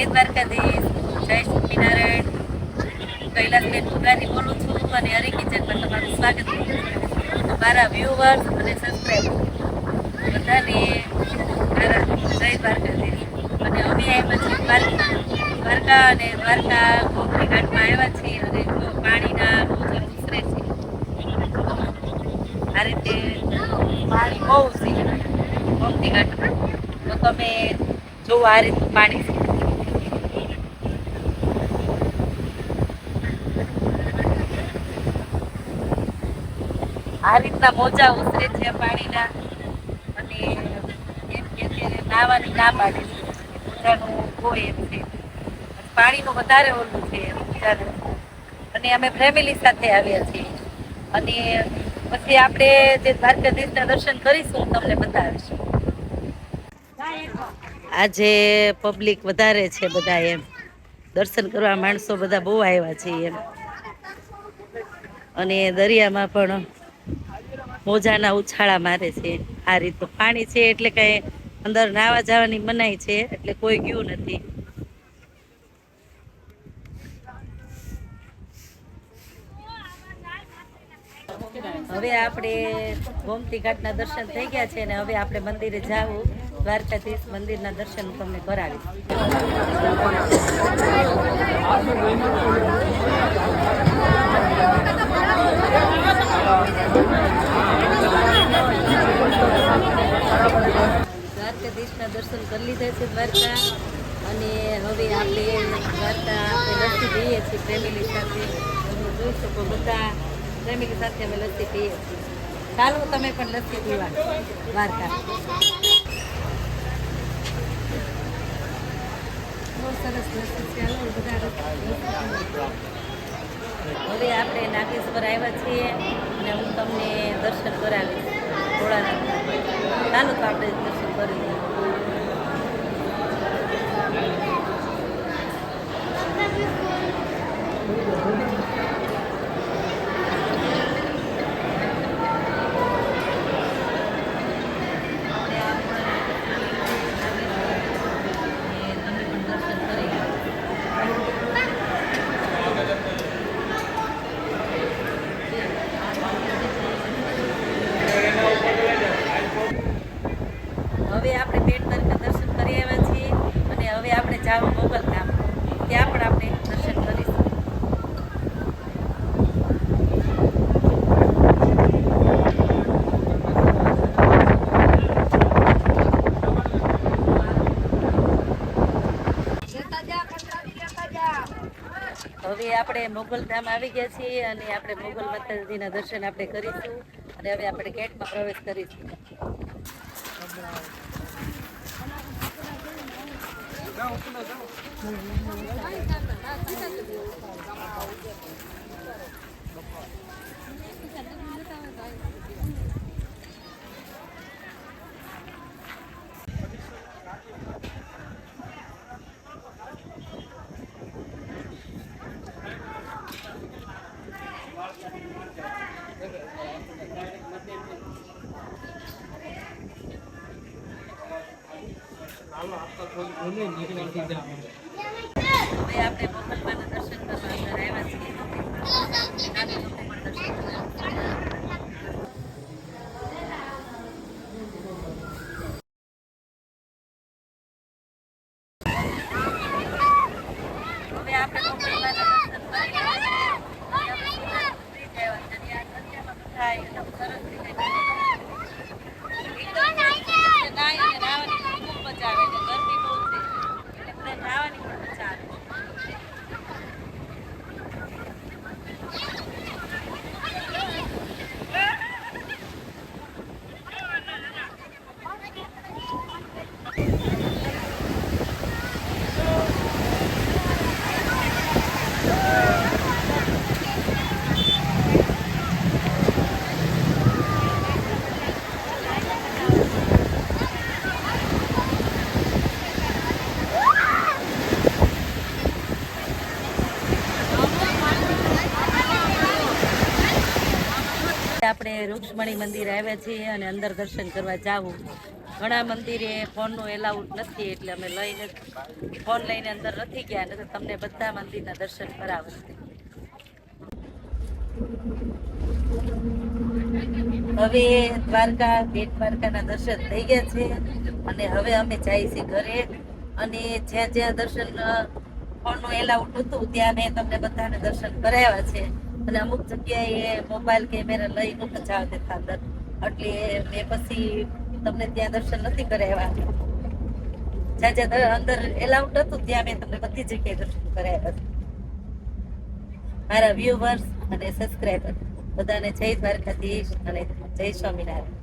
જય દ્વારકાધીશ જય સ્વામિનારાયણ. કૈલાસબેન ઉગાની બોલું છું અને હરી કિચનમાં તમારું સ્વાગત કરું મારા વ્યુવર્સ અને સબસ્ક્રાઈબર બધાને જય દ્વારકાધીશ. અને અમે આવ્યા છીએ દ્વારકા દ્વારકા અને દ્વારકા ગોમતી ઘાટમાં આવ્યા છીએ અને જો પાણીના મોજા ઉતરે છે. આ રીતે પાણી બહુ છે ગોમતી ઘાટમાં તો તમે જો આ રીતનું પાણી છે આ રીતના મોજા ઉતરે છે પાણીના અને એમ કે અત્યારે નાવાની ના પાડે છે મોજાનું હોય એમ છે. પાણીનું વધારે ઓલું છે મોજાનું. અને અમે ફેમિલી સાથે આવ્યા છીએ. અને પછી આપણે જે દ્વારકાધીશના દર્શન કરીશું, તમને બતાવીશ. આજે પબ્લિક વધારે છે બધા એમ. દર્શન કરવા માણસો બધા બહુ આવ્યા છે એમ. અને દરિયામાં પણ મોજાના ઉછાળા મારે છે. આ રીતનું પાણી છે એટલે કઈ અંદર નાવા જવાની મનાઈ છે એટલે કોઈ ગયું નથી. હવે આપણે ગોમતી ઘાટના દર્શન થઈ ગયા છે અને હવે આપણે મંદિરે જાવું. દ્વારકાધીશ મંદિરના દર્શન તમને કરાવીશ દ્વારકાધીશના દર્શન કરી લીધા છે દ્વારકા. અને હવે આપણે દ્વારકા આપણે લસ્સી પીએ છીએ ફેમિલી સાથે. તમે જોઈ શકો બધા ફેમિલી સાથે અમે લસ્સી પીએ છીએ. ચાલો તમે પણ લસ્સી પીવા. દ્વારકા. બહુ સરસ લસ્સી છે. બધા હવે આપણે નાગેશ્વર આવ્યા છીએ અને હું તમને દર્શન કરાવીશ. ભોળાનાથ ચાલો તો આપણે દર્શન કરી લઈએ. અને તમે પણ દર્શન કરી લો. હવે આપણે પેટ દ્વારકા દર્શન કરી આવ્યા છીએ અને હવે આપણે જાવ મોગલ ધામ ત્યાં પણ આપણે દર્શન કરીશું હવે આપણે મોગલ ધામ આવી ગયા છીએ અને આપણે મોગલ માતાજીના દર્શન આપણે કરીશું અને હવે આપણે ગેટમાં પ્રવેશ કરીશું. હવે આપણે મોકલવાના દર્શન કરવા અંદર આવ્યા છીએ ચાલો તમે પણ દર્શન કરો. હવે આપણે મોગલમાના દર્શન કરી લીધા છે. હવે આપણે સુરત ઉતરી ગયા છે. અને આ દરિયામાં બધા એકદમ સરસ રીતે એકદમ નાહી અને નાહવાની ખૂબ મજા આવે છે ગરમી બહુ છે એટલે બધા નાહવાની પણ મજા આવે આપણે રૂક્ષ્મણી મંદિર આવ્યા છીએ અને અંદર દર્શન કરવા જાવું. ઘણા મંદિરે ફોનનું એલાઉડ નથી, એટલે અમે લઈને ફોન લઈને અંદર નથી ગયા નથી તમને બધા મંદિરના દર્શન કરાવશે હવે દ્વારકા, બેટ દ્વારકાના દર્શન થઈ ગયા છે અને હવે અમે જઈએ છીએ ઘરે. અને જ્યાં જ્યાં દર્શન ફોનનું એલાઉડ હતું, ત્યાં મેં તમને બધાને દર્શન કરાવ્યા છે. અને અમુક જગ્યાએ મોબાઈલ કેમેરા લઈ નહોતા જાવ દેતા અંદર. એટલે મેં પછી તમને ત્યાં દર્શન નથી કરાવ્યા. જ્યાં જ્યાં અંદર એલાઉડ હતું, ત્યાં મેં તમને બધી જગ્યાએ દર્શન કરાવ્યા મારા વ્યૂવર્સ અને સબસ્ક્રાઈબર બધાને જય દ્વારકાધીશ અને જય સ્વામિનારાયણ.